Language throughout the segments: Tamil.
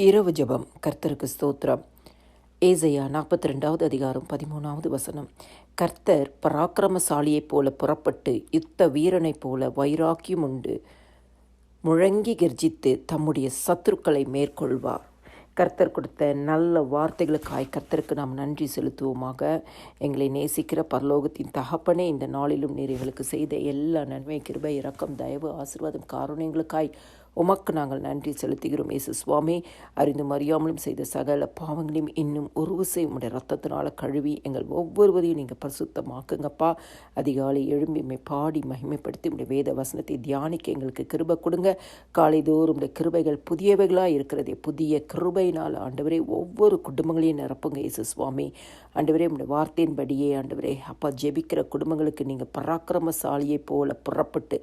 இரவு ஜபம். கர்த்தருக்கு ஸ்தோத்திரம். ஏசையா நாற்பத்தி ரெண்டாவது அதிகாரம் பதிமூணாவது வசனம். கர்த்தர் பராக்கிரமசாலியைப் போல புறப்பட்டு யுத்த வீரனைப் போல வைராக்கியம் உண்டு. முழங்கி கர்ஜித்து தம்முடைய சத்துருக்களை மேற்கொள்வார். கர்த்தர் கொடுத்த நல்ல வார்த்தைகளுக்காய் கர்த்தருக்கு நாம் நன்றி செலுத்துவோமாக. எங்களை நேசிக்கிற பரலோகத்தின் தகப்பனே இந்த நாளிலும் நீர் எங்களுக்கு செய்த எல்லா நன்மை கிருபை இரக்கம் தயவு ஆசீர்வாதம் காரணங்களுக்காய் உமக்கு நாங்கள் நன்றி செலுத்துகிறோம். இயேசு சுவாமி அறிந்தும் அறியாமலும் செய்த சகல பாவங்களையும் இன்னும் உருவசை உடைய ரத்தத்தினால் கழுவி எங்கள் ஒவ்வொருவரையும் நீங்கள் பரிசுத்தமாக்குங்கப்பா. அதிகாலை எழும்பி பாடி மகிமைப்படுத்தி உடைய வேத வசனத்தை தியானிக்க எங்களுக்கு கிருபை கொடுங்க. காலைதோறும் உடைய கிருபைகள் புதியவைகளாக இருக்கிறதே புதிய கிருபையினால் ஆண்டவரே ஒவ்வொரு குடும்பங்களையும் நிரப்புங்க. இயேசு சுவாமி ஆண்டவரே உடைய வார்த்தையின்படியே ஆண்டவரே அப்பா ஜெபிக்கிற குடும்பங்களுக்கு நீங்கள் பராக்கிரமசாலியை போல புறப்பட்டு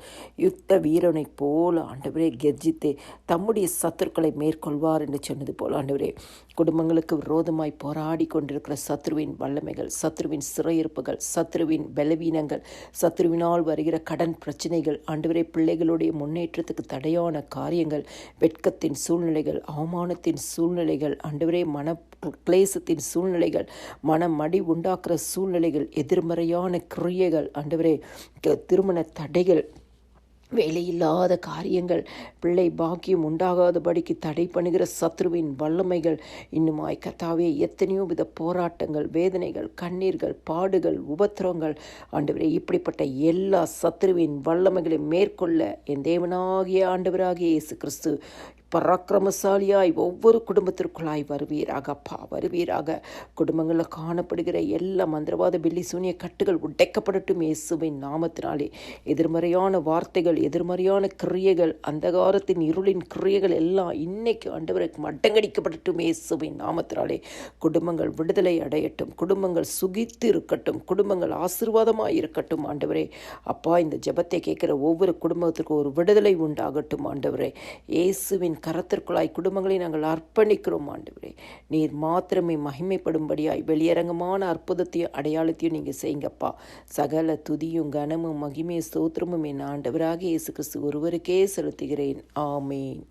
யுத்த வீரனைப் போல ஆண்டவரே கர்ஜித்து தம்முடைய சத்துருக்களை மேற்கொள்வார் என்று சொன்னது போல் ஆண்டவரே குடும்பங்களுக்கு விரோதமாய் போராடி கொண்டிருக்கிற சத்ருவின் வல்லமைகள் சத்ருவின் சிறையிருப்புகள் சத்ருவின் பலவீனங்கள் சத்ருவினால் வருகிற கடன் பிரச்சனைகள் ஆண்டவரே பிள்ளைகளுடைய முன்னேற்றத்துக்கு தடையான காரியங்கள் வெட்கத்தின் சூழ்நிலைகள் அவமானத்தின் சூழ்நிலைகள் ஆண்டவரே மன கிளேசத்தின் சூழ்நிலைகள் மனமடி உண்டாக்குற சூழ்நிலைகள் எதிர்மறையான கிரியைகள் ஆண்டவரே திருமண தடைகள் வேலையில்லாத காரியங்கள் பிள்ளை பாக்கியம் உண்டாகாதபடிக்கு தடை பண்ணுகிற சத்ருவின் வல்லமைகள் இன்னுமாய் கத்தாவே எத்தனையோ வித போராட்டங்கள் வேதனைகள் கண்ணீர்கள் பாடுகள் உபத்திரங்கள் ஆண்டவரே இப்படிப்பட்ட எல்லா சத்ருவின் வல்லமைகளை மேற்கொள்ள என் தேவனாகிய ஆண்டவராகிய இயேசு கிறிஸ்து பராக்கிரமசாலியாய் ஒவ்வொரு குடும்பத்திற்குள்ளாய் வருவீராக அப்பா வருவீராக. குடும்பங்களில் காணப்படுகிற எல்லா மந்திரவாத பில்லி சூனிய கட்டுகள் உடைக்கப்படட்டும் இயேசுவின் நாமத்தினாலே. எதிர்மறையான வார்த்தைகள் எதிர்மறையான கிரியைகள் அந்தகாரத்தின் இருளின் கிரியைகள் எல்லாம் இன்னைக்கு ஆண்டவருக்கு மட்டங்கடிக்கப்படட்டும் இயேசுவின் நாமத்தினாலே. குடும்பங்கள் விடுதலை அடையட்டும் குடும்பங்கள் சுகித்து இருக்கட்டும் குடும்பங்கள் ஆசீர்வாதமாக இருக்கட்டும் ஆண்டவரே. அப்பா இந்த ஜெபத்தை கேட்குற ஒவ்வொரு குடும்பத்திற்கும் ஒரு விடுதலை உண்டாகட்டும் ஆண்டவரே. இயேசுவின் கரத்திற்குள்ளாய் குடும்பங்களை நாங்கள் அர்ப்பணிக்கிறோம் ஆண்டவரே. நீர் மாத்திரமே மகிமைப்படும்படியாய் வெளியரங்கமான அற்புதத்தையும் அடையாளத்தையும் நீங்கள் செய்யுங்கப்பா. சகல துதியும் கனமும் மகிமை ஸ்தோத்திரமும் என் ஆண்டவராக இயேசு கிறிஸ்து ஒருவருக்கே செலுத்துகிறேன். ஆமேன்.